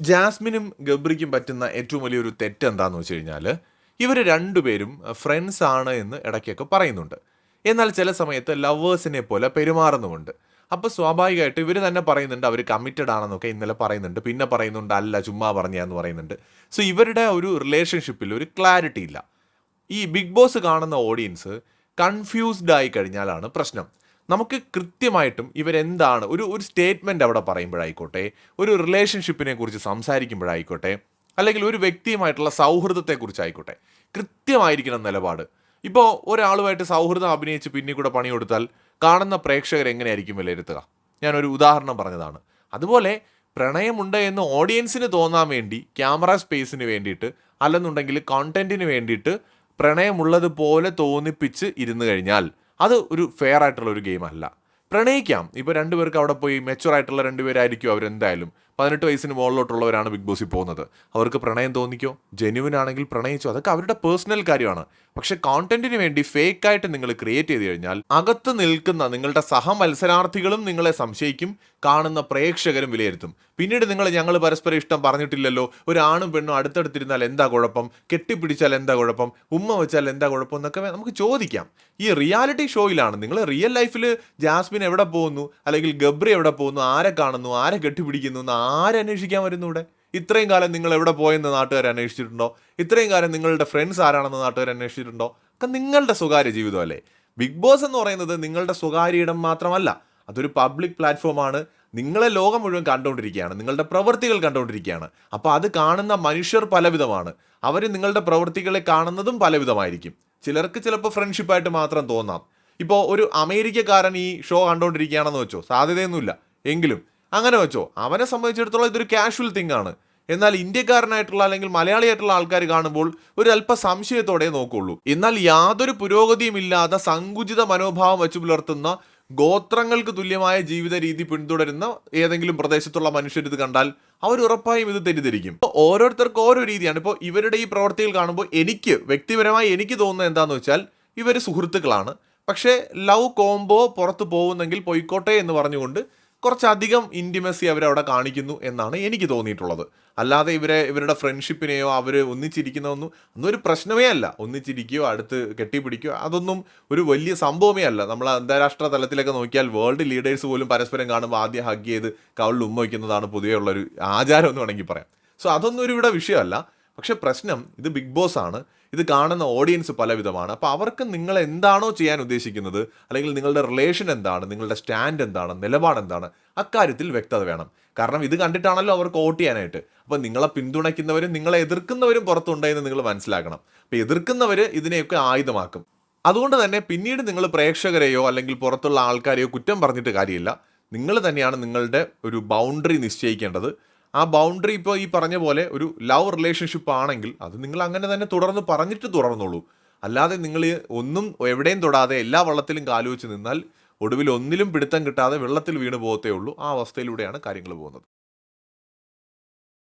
ജാസ്മിനും ഗബ്രിക്കും പറ്റുന്ന ഏറ്റവും വലിയൊരു തെറ്റ് എന്താന്ന് വെച്ച് കഴിഞ്ഞാൽ ഇവർ രണ്ടുപേരും ഫ്രണ്ട്സ് ആണ് എന്ന് ഇടയ്ക്കൊക്കെ പറയുന്നുണ്ട്. എന്നാൽ ചില സമയത്ത് ലവേഴ്സിനെ പോലെ പെരുമാറുന്നുമുണ്ട്. അപ്പോൾ സ്വാഭാവികമായിട്ട് ഇവർ തന്നെ പറയുന്നുണ്ട് അവർ കമ്മിറ്റഡ് ആണെന്നൊക്കെ ഇന്നലെ പറയുന്നുണ്ട് പിന്നെ പറയുന്നുണ്ട് അല്ല ചുമ്മാ പറഞ്ഞാന്ന് പറയുന്നുണ്ട്. സോ ഇവരുടെ ഒരു റിലേഷൻഷിപ്പിൽ ഒരു ക്ലാരിറ്റി ഇല്ല. ഈ ബിഗ് ബോസ് കാണുന്ന ഓഡിയൻസ് കൺഫ്യൂസ്ഡ് ആയി കഴിഞ്ഞാലാണ് പ്രശ്നം. നമുക്ക് കൃത്യമായിട്ടും ഇവരെന്താണ്? ഒരു ഒരു സ്റ്റേറ്റ്മെന്റ് അവിടെ പറയുമ്പോഴായിക്കോട്ടെ ഒരു റിലേഷൻഷിപ്പിനെ കുറിച്ച് സംസാരിക്കുമ്പോഴായിക്കോട്ടെ അല്ലെങ്കിൽ ഒരു വ്യക്തിയുമായിട്ടുള്ള സൗഹൃദത്തെക്കുറിച്ചായിക്കോട്ടെ കൃത്യമായിരിക്കണം നിലപാട്. ഇപ്പോൾ ഒരാളുമായിട്ട് സൗഹൃദം അഭിനയിച്ച് പിന്നെ കൂടെ പണി കൊടുത്താൽ കാണുന്ന പ്രേക്ഷകർ എങ്ങനെയായിരിക്കും വിലയിരുത്തുക? ഞാനൊരു ഉദാഹരണം പറഞ്ഞതാണ്. അതുപോലെ പ്രണയമുണ്ട് എന്ന് ഓഡിയൻസിന് തോന്നാൻ വേണ്ടി ക്യാമറ സ്പേസിന് വേണ്ടിയിട്ട് അല്ലെന്നുണ്ടെങ്കിൽ കോണ്ടന്റിന് വേണ്ടിയിട്ട് പ്രണയമുള്ളതുപോലെ തോന്നിപ്പിച്ച് ഇരുന്നു കഴിഞ്ഞാൽ അത് ഒരു ഫെയർ ആയിട്ടുള്ള ഒരു ഗെയിം അല്ല. പ്രണയിക്കാം. ഇപ്പോൾ രണ്ടുപേർക്ക് അവിടെ പോയി മെച്ചുവർ ആയിട്ടുള്ള രണ്ടുപേരായിരിക്കും അവരെന്തായാലും. പതിനെട്ട് വയസ്സിന് മുകളിലോട്ടുള്ളവരാണ് ബിഗ് ബോസിൽ പോകുന്നത്. അവർക്ക് പ്രണയം തോന്നിക്കോ? ജെന്യുവൻ ആണെങ്കിൽ പ്രണയിച്ചോ? അതൊക്കെ അവരുടെ പേഴ്സണൽ കാര്യമാണ്. പക്ഷെ കോണ്ടന്റിന് വേണ്ടി ഫേക്ക് ആയിട്ട് നിങ്ങൾ ക്രിയേറ്റ് ചെയ്ത് കഴിഞ്ഞാൽ അകത്ത് നിൽക്കുന്ന നിങ്ങളുടെ സഹ മത്സരാർത്ഥികളും നിങ്ങളെ സംശയിക്കും കാണുന്ന പ്രേക്ഷകരും വിലയിരുത്തും. പിന്നീട് നിങ്ങൾ ഞങ്ങൾ പരസ്പരം ഇഷ്ടം പറഞ്ഞിട്ടില്ലല്ലോ ഒരു ആണും പെണ്ണും അടുത്തടുത്തിരുന്നാൽ എന്താ കുഴപ്പം? കെട്ടിപ്പിടിച്ചാൽ എന്താ കുഴപ്പം? ഉമ്മ വെച്ചാൽ എന്താ കുഴപ്പം എന്നൊക്കെ നമുക്ക് ചോദിക്കാം. ഈ റിയാലിറ്റി ഷോയിലാണ് നിങ്ങൾ റിയൽ ലൈഫിൽ ജാസ്മിൻ എവിടെ പോകുന്നു? അല്ലെങ്കിൽ ഗബ്രി എവിടെ പോകുന്നു? ആരെ കാണുന്നു? ആരെ കെട്ടിപ്പിടിക്കുന്നു? എന്ന് ആരന്വേഷിക്കാൻ വരുന്നു ഇവിടെ ഇത്രയും കാലം നിങ്ങൾ എവിടെ പോയെന്ന് നാട്ടുകാർ അന്വേഷിച്ചിട്ടുണ്ടോ? ഇത്രയും കാലം നിങ്ങളുടെ ഫ്രണ്ട്സ് ആരാണെന്ന് നാട്ടുകാർ അന്വേഷിച്ചിട്ടുണ്ടോ? ഒക്കെ നിങ്ങളുടെ സ്വകാര്യ ജീവിതമല്ലേ ബിഗ് ബോസ് എന്ന് പറയുന്നത് നിങ്ങളുടെ സ്വകാര്യ ഇടം മാത്രമല്ല. അതൊരു പബ്ലിക് പ്ലാറ്റ്ഫോമാണ് നിങ്ങളെ ലോകം മുഴുവൻ കണ്ടുകൊണ്ടിരിക്കുകയാണ്. നിങ്ങളുടെ പ്രവൃത്തികൾ കണ്ടുകൊണ്ടിരിക്കുകയാണ്. അപ്പോൾ അത് കാണുന്ന മനുഷ്യർ പലവിധമാണ്. അവർ നിങ്ങളുടെ പ്രവൃത്തികളെ കാണുന്നതും പലവിധമായിരിക്കും. ചിലർക്ക് ചിലപ്പോൾ ഫ്രണ്ട്ഷിപ്പായിട്ട് മാത്രം തോന്നാം. ഇപ്പോൾ ഒരു അമേരിക്കക്കാരൻ ഈ ഷോ കണ്ടുകൊണ്ടിരിക്കുകയാണെന്ന് വെച്ചോ സാധ്യതയൊന്നുമില്ല. എങ്കിലും അങ്ങനെ വെച്ചോ. അവനെ സംബന്ധിച്ചിടത്തോളം ഇതൊരു കാഷ്വൽ തിങ് ആണ്. എന്നാൽ ഇന്ത്യക്കാരനായിട്ടുള്ള അല്ലെങ്കിൽ മലയാളിയായിട്ടുള്ള ആൾക്കാർ കാണുമ്പോൾ ഒരു അല്പ സംശയത്തോടെ നോക്കുള്ളൂ. എന്നാൽ യാതൊരു പുരോഗതിയും ഇല്ലാതെ സങ്കുചിത മനോഭാവം വെച്ച് പുലർത്തുന്ന ഗോത്രങ്ങൾക്ക് തുല്യമായ ജീവിത രീതി പിന്തുടരുന്ന ഏതെങ്കിലും പ്രദേശത്തുള്ള മനുഷ്യർ ഇത് കണ്ടാൽ അവർ ഉറപ്പായും ഇത് തെറ്റിദ്ധരിക്കും. ഇപ്പോൾ ഓരോരുത്തർക്കും ഓരോ രീതിയാണ്. ഇപ്പോൾ ഇവരുടെ ഈ പ്രവർത്തികൾ കാണുമ്പോൾ എനിക്ക് വ്യക്തിപരമായി എനിക്ക് തോന്നുന്നത് എന്താണെന്ന് വെച്ചാൽ ഇവർ സുഹൃത്തുക്കളാണ്. പക്ഷേ ലവ് കോംബോ പുറത്ത് പോകുന്നെങ്കിൽ പൊയ്ക്കോട്ടെ എന്ന് പറഞ്ഞുകൊണ്ട് കുറച്ചധികം ഇന്റിമസി അവരവിടെ കാണിക്കുന്നു എന്നാണ് എനിക്ക് തോന്നിയിട്ടുള്ളത്. അല്ലാതെ ഇവരെ ഇവരുടെ ഫ്രണ്ട്ഷിപ്പിനെയോ അവർ ഒന്നിച്ചിരിക്കുന്നതൊന്നും ഒന്നും ഒരു പ്രശ്നമേ അല്ല. ഒന്നിച്ചിരിക്കുകയോ അടുത്ത് കെട്ടിപ്പിടിക്കുകയോ അതൊന്നും ഒരു വലിയ സംഭവമേ അല്ല. നമ്മൾ അന്താരാഷ്ട്ര തലത്തിലൊക്കെ നോക്കിയാൽ വേൾഡ് ലീഡേഴ്സ് പോലും പരസ്പരം കാണുമ്പോൾ ആദ്യം ഹഗ് ചെയ്ത് കവളിൽ ഉമ്മ വയ്ക്കുന്നതാണ് പൊതുവേ ഉള്ളൊരു ആചാരം എന്ന് വേണമെങ്കിൽ പറയാം. സോ അതൊന്നും ഒരു ഇവിടെ വിഷയമല്ല. പക്ഷെ പ്രശ്നം ഇത് ബിഗ് ബോസ് ആണ് ഇത് കാണുന്ന ഓഡിയൻസ് പലവിധമാണ്. അപ്പോൾ അവർക്ക് നിങ്ങൾ എന്താണോ ചെയ്യാൻ ഉദ്ദേശിക്കുന്നത് അല്ലെങ്കിൽ നിങ്ങളുടെ റിലേഷൻ എന്താണ് നിങ്ങളുടെ സ്റ്റാൻഡ് എന്താണ് നിലപാട് എന്താണ് അക്കാര്യത്തിൽ വ്യക്തത വേണം. കാരണം ഇത് കണ്ടിട്ടാണല്ലോ അവർക്ക് വോട്ട് ചെയ്യാനായിട്ട്. അപ്പോൾ നിങ്ങളെ പിന്തുണയ്ക്കുന്നവരും നിങ്ങളെ എതിർക്കുന്നവരും പുറത്തുണ്ടെന്ന് നിങ്ങൾ മനസ്സിലാക്കണം. അപ്പോൾ എതിർക്കുന്നവർ ഇതിനെയൊക്കെ ആയുധമാക്കും. അതുകൊണ്ട് തന്നെ പിന്നീട് നിങ്ങൾ പ്രേക്ഷകരെയോ അല്ലെങ്കിൽ പുറത്തുള്ള ആൾക്കാരെയോ കുറ്റം പറഞ്ഞിട്ട് കാര്യമില്ല. നിങ്ങൾ തന്നെയാണ് നിങ്ങളുടെ ഒരു ബൗണ്ടറി നിശ്ചയിക്കേണ്ടത്. ആ ബൗണ്ടറി ഇപ്പോൾ ഈ പറഞ്ഞ പോലെ ഒരു ലവ് റിലേഷൻഷിപ്പ് ആണെങ്കിൽ അത് നിങ്ങൾ അങ്ങനെ തന്നെ തുടർന്ന് പറഞ്ഞിട്ട് തുടർന്നോളൂ. അല്ലാതെ നിങ്ങൾ ഒന്നും എവിടെയും തൊടാതെ എല്ലാ വള്ളത്തിലും കാലുവെച്ച് നിന്നാൽ ഒടുവിൽ ഒന്നിലും പിടുത്തം കിട്ടാതെ വെള്ളത്തിൽ വീണ് പോകത്തേ ഉള്ളൂ. ആ അവസ്ഥയിലൂടെയാണ് കാര്യങ്ങൾ പോകുന്നത്.